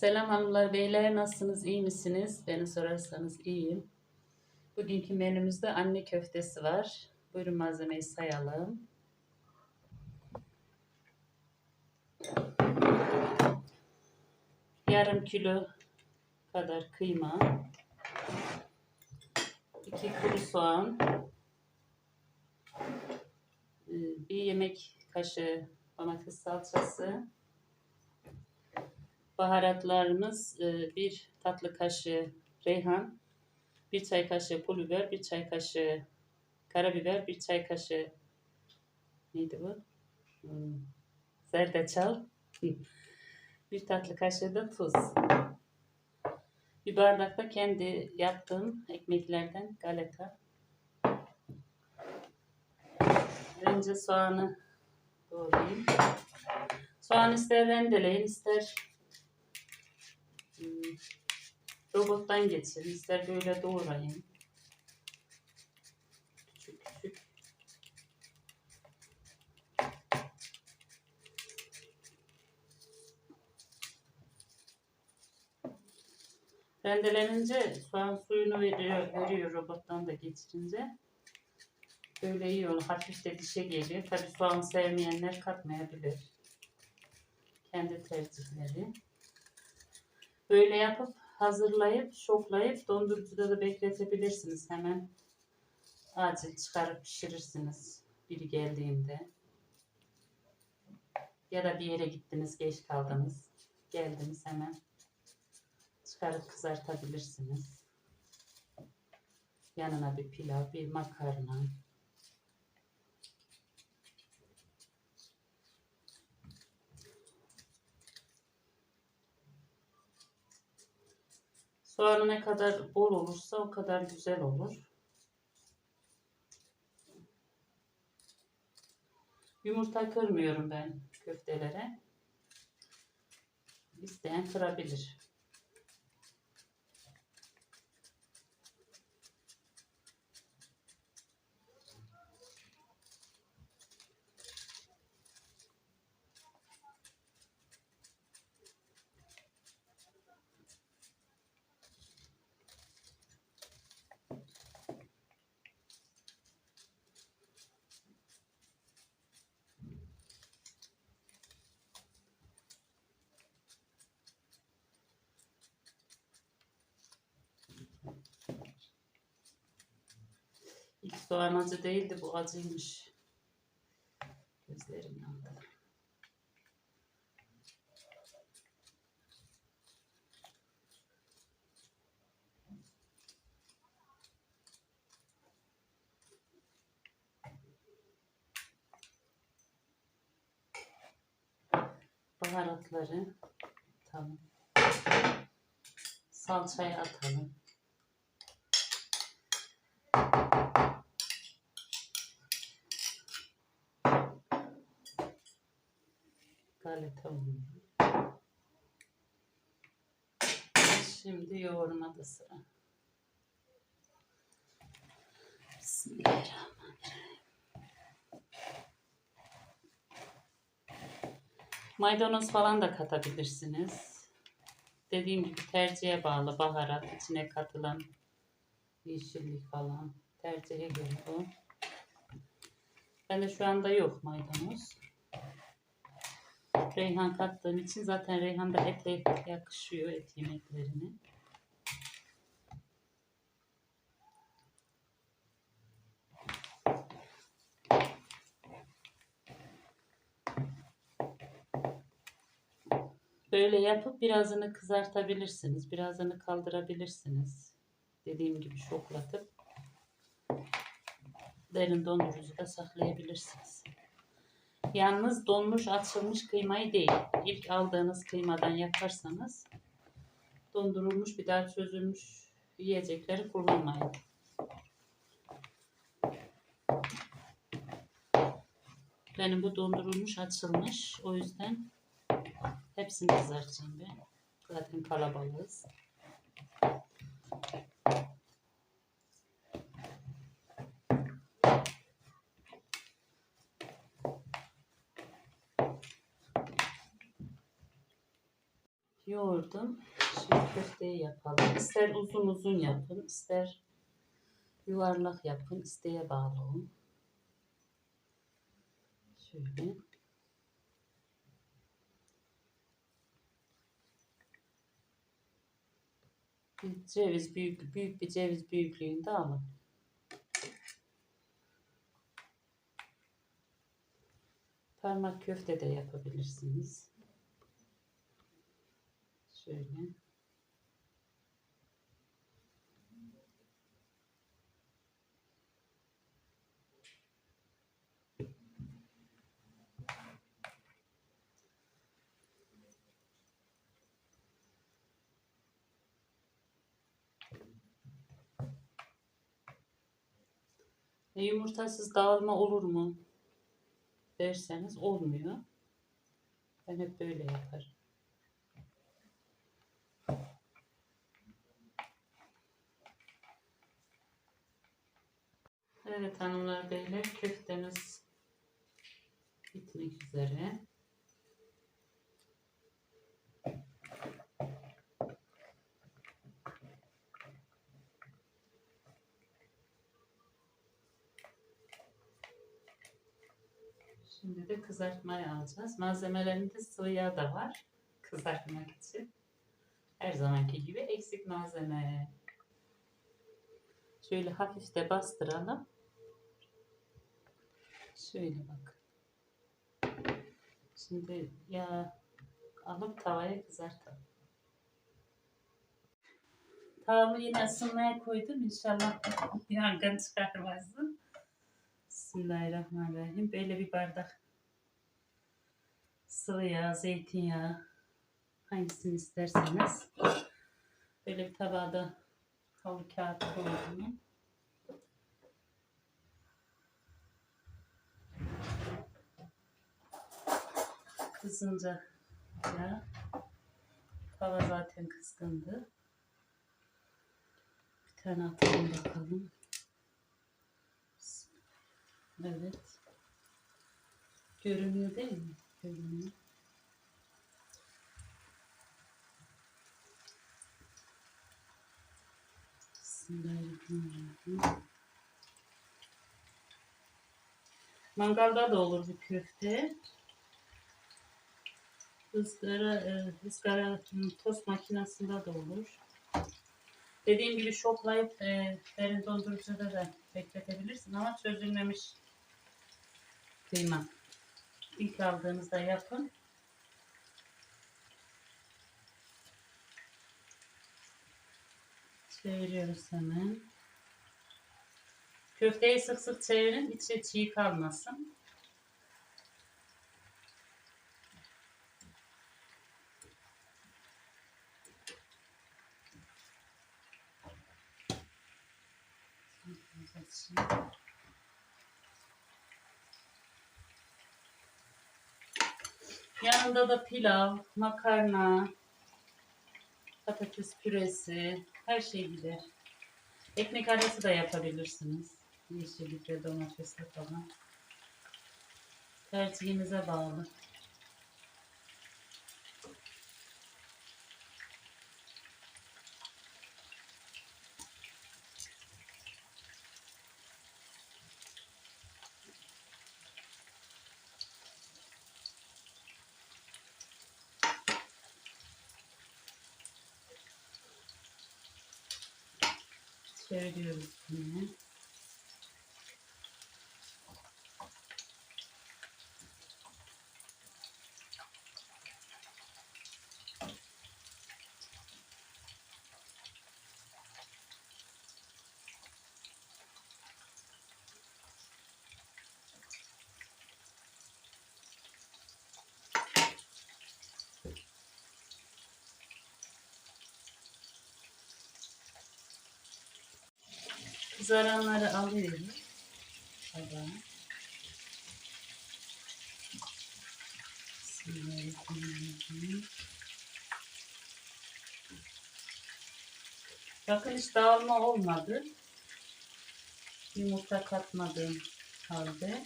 Selam hanımlar, beyler nasılsınız, iyi misiniz? Beni sorarsanız iyiyim. Bugünkü menümüzde anne köftesi var. Buyurun malzemeyi sayalım. Yarım kilo kadar kıyma. 2 kuru soğan. Ee, Bir yemek kaşığı domates salçası. Baharatlarımız e, bir tatlı kaşığı reyhan, bir çay kaşığı pul biber, bir çay kaşığı karabiber, bir çay kaşığı neydi bu? Hmm, zerdeçal, bir tatlı kaşığı da tuz. Bir bardakta kendi yaptığım ekmeklerden galeta. Önce soğanı doğrayayım. Soğan ister rendeleyin, ister robottan geçirin. İster böyle doğrayın. Küçük küçük. Rendelenince soğan suyunu veriyor, veriyor robottan da geçirince. Böyle iyi olur. Hafif de dişe geliyor. Tabi soğan sevmeyenler katmayabilir. Kendi tercihleri. Böyle yapıp hazırlayıp şoklayıp dondurucuda da bekletebilirsiniz. Hemen acil çıkarıp pişirirsiniz biri geldiğinde. Ya da bir yere gittiniz, geç kaldınız. Geldiniz hemen çıkarıp kızartabilirsiniz. Yanına bir pilav, bir makarna. Soğanı ne kadar bol olursa o kadar güzel olur. Yumurta kırmıyorum ben köftelere. İsteyen kırabilir. İlk soğan acı değildi bu acıymış. Gözlerim yandı. Baharatları tamam. Salçayı atalım. Galeta unu. Şimdi yoğurmada sıra. Bismillahirrahmanirrahim. Maydanoz falan da katabilirsiniz. Dediğim gibi tercihe bağlı baharat, içine katılan yeşillik falan. Tercihe göre o. Bende şu anda yok maydanoz. Reyhan kattığım için zaten reyhan da ete yakışıyor et yemeklerine. Böyle yapıp birazını kızartabilirsiniz. Birazını kaldırabilirsiniz. Dediğim gibi şoklatıp derin dondurucuda saklayabilirsiniz. Yalnız donmuş açılmış kıymayı değil. İlk aldığınız kıymadan yaparsanız dondurulmuş bir daha çözülmüş yiyecekleri kullanmayın. Benim bu dondurulmuş açılmış. O yüzden hepsini kızartacağım ben. Zaten kalabalığız. Yoğurdum. Şimdi köfteyi yapalım. İster uzun uzun yapın, ister yuvarlak yapın. isteğe bağlı olun. Şöyle. Bir ceviz büyük büyük bir ceviz büyüklüğünde alın. Parmak köfte de yapabilirsiniz. Şöyle. E, yumurtasız dağılma olur mu? derseniz olmuyor. Ben hep böyle yaparım. Evet hanımlar beyler köftemiz bitmek üzere. Şimdi de kızartmaya alacağız. Malzemelerinde sıvı yağ da var. Kızartmak için. Her zamanki gibi eksik malzeme. Şöyle hafif de bastıralım. Şöyle bak. Şimdi yağ alıp tavaya kızartalım. Tavamı yine ısınmaya koydum. İnşallah yangın çıkarmazsın. Bismillahirrahmanirrahim. Böyle bir bardak sıvı yağ, zeytinyağı hangisini isterseniz böyle bir tabağa da havlu kağıt koydum. Kızınca ya hava zaten kızgındı. Bir tane atalım bakalım. Evet. Görünüyor değil mi? Görünüyor. Bismillahirrahmanirrahim. Mangalda da olur bu köfte. E, ızgara hmm, tost makinesinde de olur. Dediğim gibi şoklayıp e, derin dondurucuda da bekletebilirsin ama çözülmemiş kıyma. İlk aldığınızda yapın. Çeviriyoruz hemen. Köfteyi sık sık çevirin. içi çiğ kalmasın. Yanında da pilav, makarna, patates püresi, her şey gider. Ekmek arası da yapabilirsiniz. Yeşillikle, domatesle falan. Tercihinize bağlı. Çeviriyoruz yine. Kızaranları alıyorum. Tabağa. Bakın hiç dağılma olmadı. Yumurta katmadığım halde.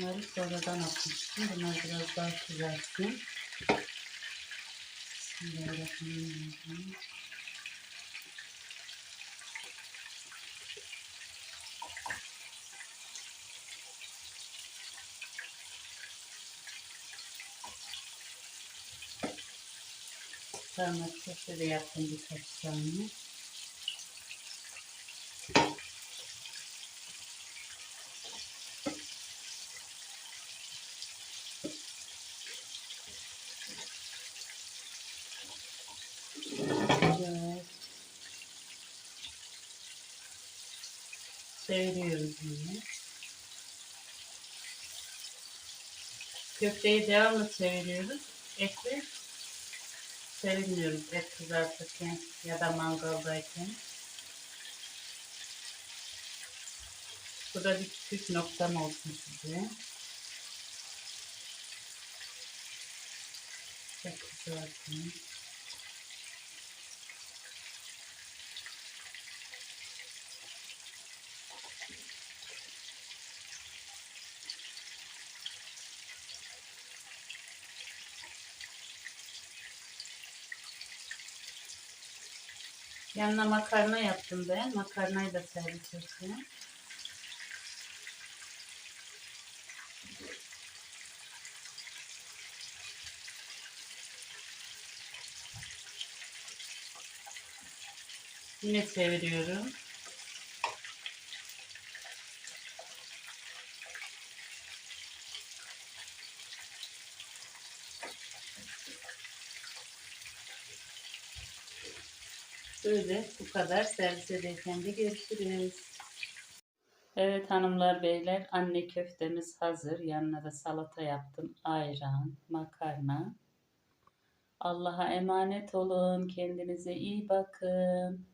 Bunları sonradan atmıştım. Bunlar biraz daha kızarsın. Bismillahirrahmanirrahim. Parmak köfte de yaptım birkaç tane. Evet. Çeviriyoruz yine. Köfteyi devamlı çeviriyoruz. Eti çevirmiyoruz et kızartırken ya da mangaldayken. Bu da bir küçük noktam olsun size. Çok kızartın. Yanına makarna yaptım ben. Makarnayı da servis ettim. Yine çeviriyorum. Böyle bu kadar servis ederken de görüşürüz. Evet hanımlar beyler anne köftemiz hazır. Yanına da salata yaptım. Ayran, makarna. Allah'a emanet olun. Kendinize iyi bakın.